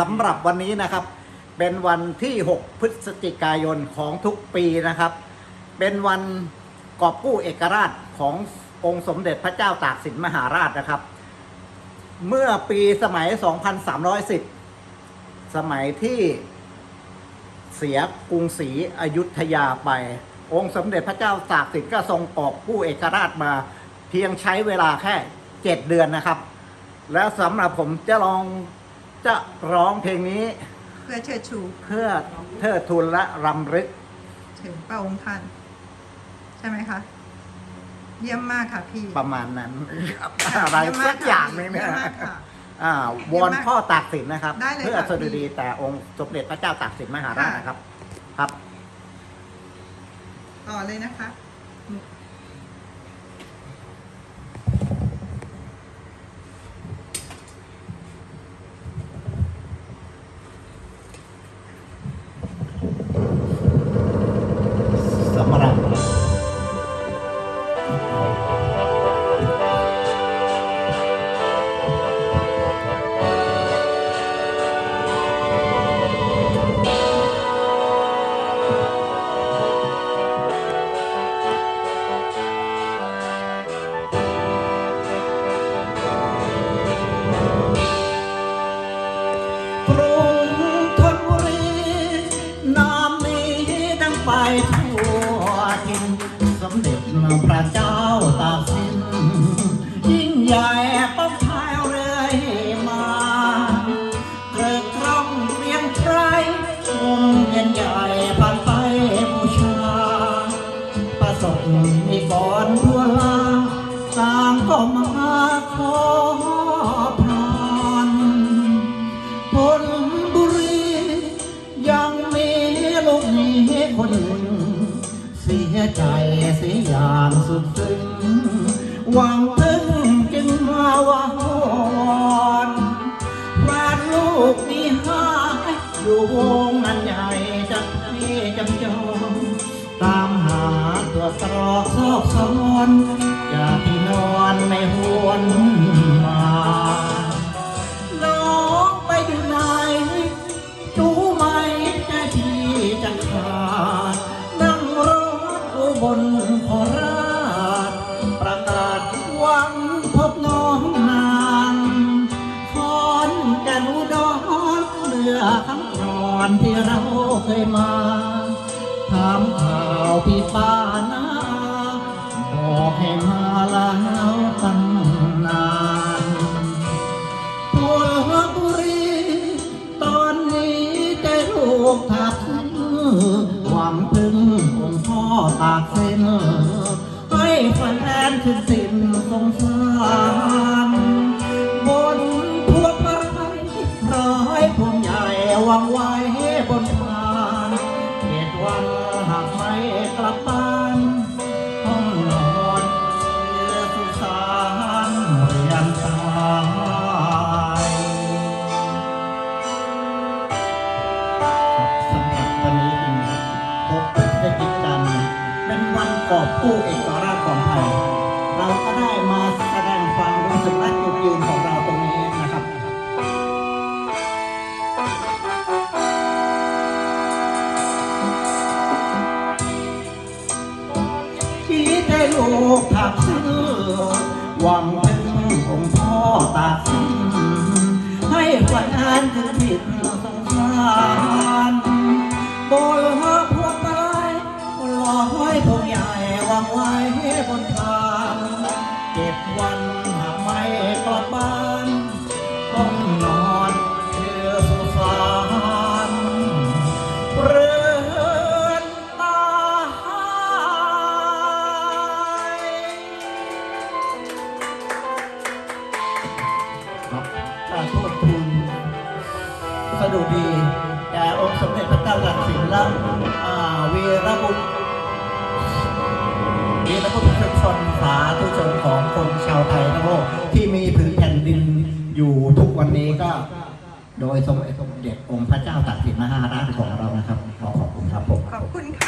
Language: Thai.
สำหรับวันนี้นะครับ เป็นวันที่ 6 พฤศจิกายนของทุกปีนะครับ เป็นวันกอบกู้เอกราชขององค์สมเด็จพระเจ้าตากสินมหาราชนะครับ เมื่อปีสมัย 2310 สมัยที่เสียกรุงศรีอยุธยาไป องค์สมเด็จพระเจ้าตากสินก็ทรงกอบกู้เอกราชมาเพียงใช้เวลาแค่ 7 เดือนนะครับ แล้วสำหรับผมจะลอง จะร้องเพลงนี้เพื่อเชิดชูเพื่อเทิดทูนและรำลึกถึงพระองค์ท่าน ใช่ไหมคะ เยี่ยมมากค่ะพี่ประมาณนั้นค่ะอะไรเยี่ยมมสักอย่างหนึงเยี่เนี่ยยมมากค่ะ อ่าวอนพ่อตากสินนะครับ ได้เลยเพื่อค่ะสดุดีแต่องค์สมเด็จพระเจ้าตากสินมหาราชค่ะนะครับ ครับ ต่อเลยนะคะ ใหญ่ป้องพายเรื่อยมาเกิดคร่องเรียงไพรชมเย็นใหญ่ผ่านไปบูชาประสบนิกรทั่วลาต่างก็มาขอพรผลบุรียังมีลูกนี้คนหนึ่งเสียใจเสียอย่างสุดซึ้งหวังพึ่งจึ งอันใหญ่จะให้จำจองตามหาตัวตรอกซอกซอนจากที่นอนในหวนมาน้องไปอยู่ไหนรู้ไหมแค่ที่จะขาดนั่งรถอุบนโคราชประกาศหวังพบน้องนางคอนแก่นอุดรเรือคำนอ นที่เราเคยมา ถามข่าวพี่ป้านาบอกให้มาแล้วตั้งนานตัวบุรีตอนนี้ใจลูกทับหวังพึ่งองค์พ่อตากเส้นให้แฟนคือสิ้นสงสาร อบกู้เอกราชของไทย เราก็ได้มาแสดงความรู้สึกและจุดยืนของเราตรงนี้นะครับชี้ให้ลูกถักซื้อหวังเป็นองค์พ่อตากสินให้ฝันอันคือผิดสงสารบลางไว้บนทางเก็บวันหากไม่กลับบ้าน ต้องนอนเชื่อสุสานเรือนตายครับการโทษทูลสดุดีแด่องค์สมเด็จพระเจ้าตากสินและอ่าวี ของคนชาวไทยทั้งโลกที่มีผืนแผ่นดินอยู่ทุกวันนี้ก็ โดยสมเด็จองค์พระเจ้าตากสินมหาราชของเรานะครับ ขอขอบคุณครับผม ขอบคุณค่ะ